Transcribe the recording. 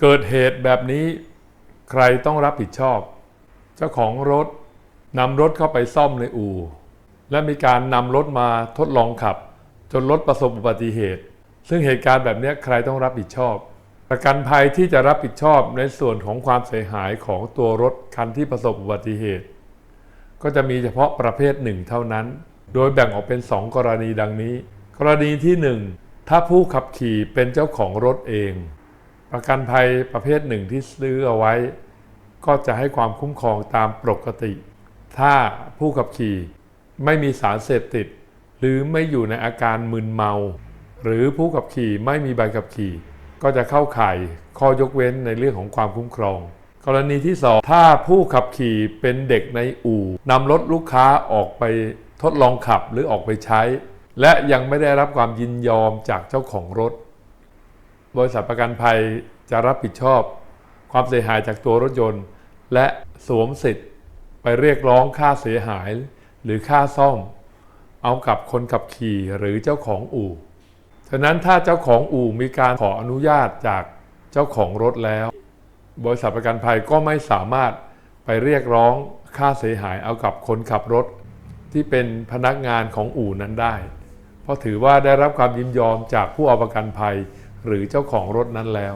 เกิดเหตุแบบนี้ใครต้องรับผิดชอบ เจ้าของรถนำรถเข้าไปซ่อมในอู่ และมีการนำรถมาทดลองขับ จนรถประสบอุบัติเหตุ ซึ่งเหตุการณ์แบบนี้ใครต้องรับผิดชอบ ประกันภัยที่จะรับผิดชอบในส่วนของความเสียหายของตัวรถคันที่ประสบอุบัติเหตุ ก็จะมีเฉพาะประเภทหนึ่งเท่านั้น โดยแบ่งออกเป็น 2 กรณีดังนี้ กรณีที่ 1 ถ้าผู้ขับขี่เป็นเจ้าของรถเอง ประกันภัยประเภทหนึ่งที่ซื้อเอาไว้ ก็จะให้ความคุ้มครองตามปกติ ถ้าผู้ขับขี่ไม่มีสารเสพติด หรือไม่อยู่ในอาการมึนเมา หรือผู้ขับขี่ไม่มีใบขับขี่ ก็จะเข้าข่ายข้อยกเว้นในเรื่องของความคุ้มครอง กรณีที่ 2 ถ้าผู้ขับขี่เป็นเด็กในอู่นำรถลูกค้าออกไปทดลองขับหรือออกไปใช้ และยังไม่ได้รับความยินยอมจากเจ้าของรถ บริษัทประกันภัยจะรับผิดชอบ ความเสียหายจากตัวรถยนต์ และสวมสิทธิ์ไปเรียกร้องค่าเสียหายหรือค่าซ่อม เอากับคนขับขี่หรือเจ้าของอู่ ฉะนั้นถ้าเจ้าของอู่มีการขออนุญาตจากเจ้าของรถแล้ว บริษัทประกันภัยก็ไม่สามารถไปเรียกร้องค่าเสียหายเอากับคนขับรถ ที่เป็นพนักงานของอู่นั้นได้ เพราะถือว่าได้รับความยินยอมจากผู้เอาประกันภัย หรือเจ้าของรถนั้นแล้ว